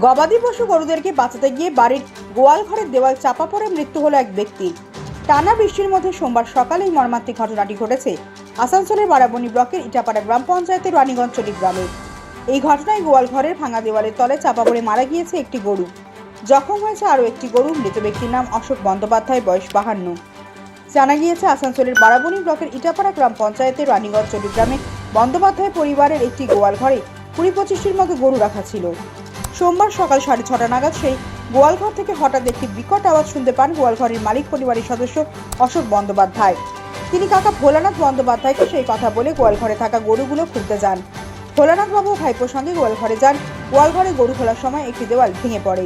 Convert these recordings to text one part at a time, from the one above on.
গবাদি পশু গরুদেরকে বাঁচাতে গিয়ে বাড়ির গোয়াল ঘরের দেওয়াল চাপা পড়ে মৃত্যু হলো এক ব্যক্তির টানা বৃষ্টির মধ্যে সোমবার সকালে এই মর্মান্তিক ঘটনাটি ঘটেছে। আসানসোলের বারাবণী ব্লকের ইটাপাড়া গ্রাম পঞ্চায়েতের রানীগঞ্জ চটি গ্রামে। এই ঘটনায় গোয়াল ঘরের ভাঙা দেওয়ালের তলে চাপা পড়ে মারা গিয়েছে একটি গরু। জখম হয়েছে আরও একটি গরু, মৃত ব্যক্তির নাম অশোক বন্দ্যোপাধ্যায়, বয়স বাহান্ন। জানা গিয়েছে, আসানসোলের বারাবণী ব্লকের ইটাপাড়া গ্রাম পঞ্চায়েতের রানীগঞ্জ চটি গ্রামে বন্দ্যোপাধ্যায় পরিবারের একটি গোয়াল ঘরে কুড়ি পঁচিশটির মতো গরু রাখা ছিল। সোমবার সকাল সাড়ে ছটা নাগাদ সেই গোয়ালঘর থেকে হঠাৎ একটি বিকট আওয়াজ শুনতে পান গোয়ালঘরের মালিক পরিবারের সদস্য অশোক বন্দ্যোপাধ্যায়। তিনি কাকা ভোলানাথ বন্দ্যোপাধ্যায়কে সেই কথা বলে গোয়ালঘরে থাকা গরুগুলো খুলতে যান। ভোলানাথ বাবু ভাইপোর সঙ্গে গোয়ালঘরে যান। গোয়ালঘরে গরু খোলার সময় একটি দেওয়াল ভেঙে পড়ে।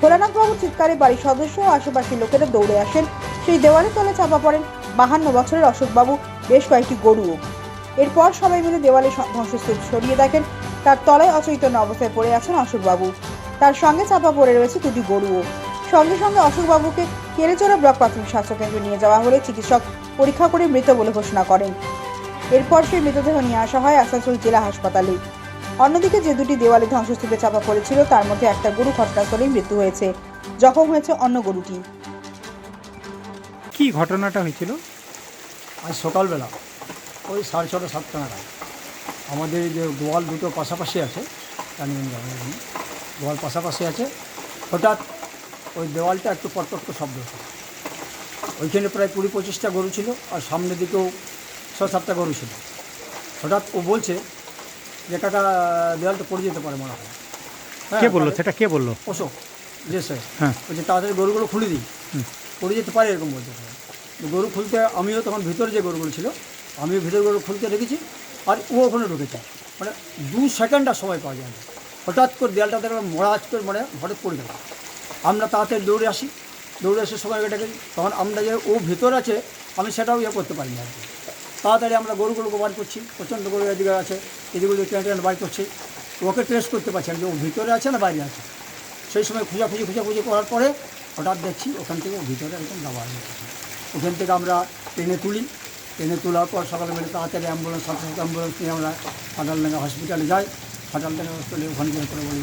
ভোলানাথ বাবুর চিৎকারে বাড়ির সদস্য ও আশেপাশের লোকেরা দৌড়ে আসেন। সেই দেওয়ালের তলে চাপা পড়েন বাহান্ন বছরের অশোকবাবু, বেশ কয়েকটি গরুও। এরপর সবাই মিলে দেওয়ালে ধ্বংসস্তূপ সরিয়ে দেখেন। তার তলায় অচৈতন্য অবস্থায় পড়ে আছেন অশোকবাবু। তার সঙ্গে চাপা পড়ে রয়েছে দুটি গরুও। সঙ্গে সঙ্গে অশোকবাবুকে কেড়েচড়া ব্লক প্রাথমিক স্বাস্থ্যকেন্দ্রে নিয়ে যাওয়া হলে চিকিৎসক পরীক্ষা করে মৃত বলে ঘোষণা করেন। এরপর সেই মৃতদেহ নিয়ে আসা হয় আসানসোল জেলা হাসপাতালে। অন্যদিকে যে দুটি দেওয়ালে ধ্বংসস্তূপে চাপা পড়েছিল তার মধ্যে একটা গরু ঘটনাস্থলেই মৃত্যু হয়েছে। জখম হয়েছে অন্য গরুটি। কি ঘটনাটা হয়েছিল? আজ সকালবেলা ওই সাড়ে ছটা সাতটা নাগাদ। আমাদের যে গোয়াল দুটো পাশাপাশি আছে গোয়াল পাশাপাশি আছে হঠাৎ ওই দেওয়ালটা একটু পটপট শব্দ হতো ওইখানে প্রায় কুড়ি পঁচিশটা গরু ছিল আর সামনের দিকেও ছ সাতটা গরু ছিল। হঠাৎ ও বলছে যে কাকা দেওয়ালটা পড়ে যেতে পারে মনে হয়। হ্যাঁ, কে বলল সেটা কে বলল? অশোক। যে স্যার হ্যাঁ। যে তাড়াতাড়ি গরুগুলো খুলে দিই। হুম। পড়ে যেতে পারে এরকম বলতে পারে গরু খুলতে আমিও তখন ভিতরে যে গরুগুলো ছিল আমিও ভিতরে গরু খুলতে রেখেছি আর ও ওখানে ঢুকেছে মানে দু সেকেন্ড আর সময় পাওয়া যায় না। হঠাৎ করে দেয়ালটা দেখলাম মরাজ করে মানে হঠাৎ পড়ে গেল। আমরা তাড়াতাড়ি দৌড়ে আসি। দৌড়ে এসে সবাই ডেকে তখন আমরা যে ও ভেতর আছে, আমি সেটাও ইয়ে করতে পারিনি আর কি। তাড়াতাড়ি আমরা গরুগুলোকে বার করছি। প্রচণ্ড গরু এদিকে আছে, এদিকে টেনে টেনে বার করছি। ওকে ট্রেস করতে পারছি না যে ও ভিতরে আছে না বাইরে আছে। সেই সময় খোঁজাখুঁজি খোঁজাখুঁজি করার পরে হঠাৎ দেখছি ওখান থেকে ও ভিতরে একদম দাবা ওখান থেকে আমরা টেনে তুলি। টেনে তোলার পর সকালে মিলে তাড়াতাড়ি অ্যাম্বুলেন্স সাথে সাথে অ্যাম্বুলেন্স নিয়ে আমরা ফাটালডাঙ্গা হসপিটালে যাই। ফাটালডাঙ্গা হসপিটালে ওখানে গিয়ে করে বলি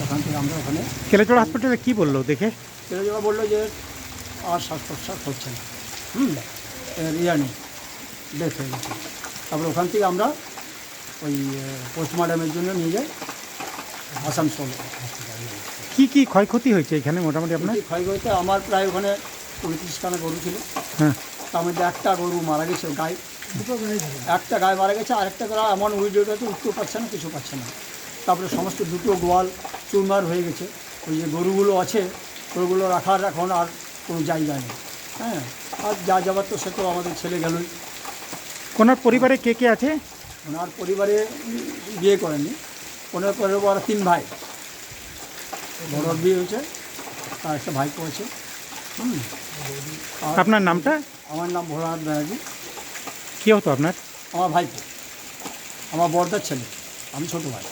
তখন থেকে আমরা ওখানে কেলেচড়া হসপিটালে কী বলল দেখে? তেলেজোড়া বলল যে আর শ্বাস প্রশ্বাস হচ্ছে না। হুম এর ইয়া নেই। ডেথ হয়ে গেছে। তারপরে ওখান থেকে আমরা ওই পোস্টমর্টমের জন্য নিয়ে যাই। আসানসোল হসপিটালে কী কি ক্ষয়ক্ষতি হয়েছে এখানে মোটামুটি আপনার? ক্ষতি ক্ষয়ক্ষতি? আমার প্রায় ওখানে পঁয়ত্রিশ খানা গরু ছিল। হ্যাঁ। তার মধ্যে একটা গরু মারা গেছে গায়ে একটা গায়ে মারা গেছে আরেকটা গরু এমন উইডোটা তো উঠতেও পারছে না কিছু পাচ্ছে না। তারপরে সমস্ত দুটো গোয়াল চুরমার হয়ে গেছে। ওই যে গরুগুলো আছে গরুগুলো রাখার এখন আর কোনো জায়গা নেই। হ্যাঁ আর যা যাবার তো সে তো আমাদের ছেলে গেলই। ওনার পরিবারে কে কে আছে? ওনার পরিবারে বিয়ে করেনি। ওনার পরিবার তিন ভাই। বড় বিয়ে হয়েছে আর একটা আছে। হুম আর আপনার নামটা? আমার নাম ভোলানাথ ব্যানার্জি। কী হতো আপনার? আমার ভাইপো। আমার বড়দার ছেলে। আমি ছোটো ভাই।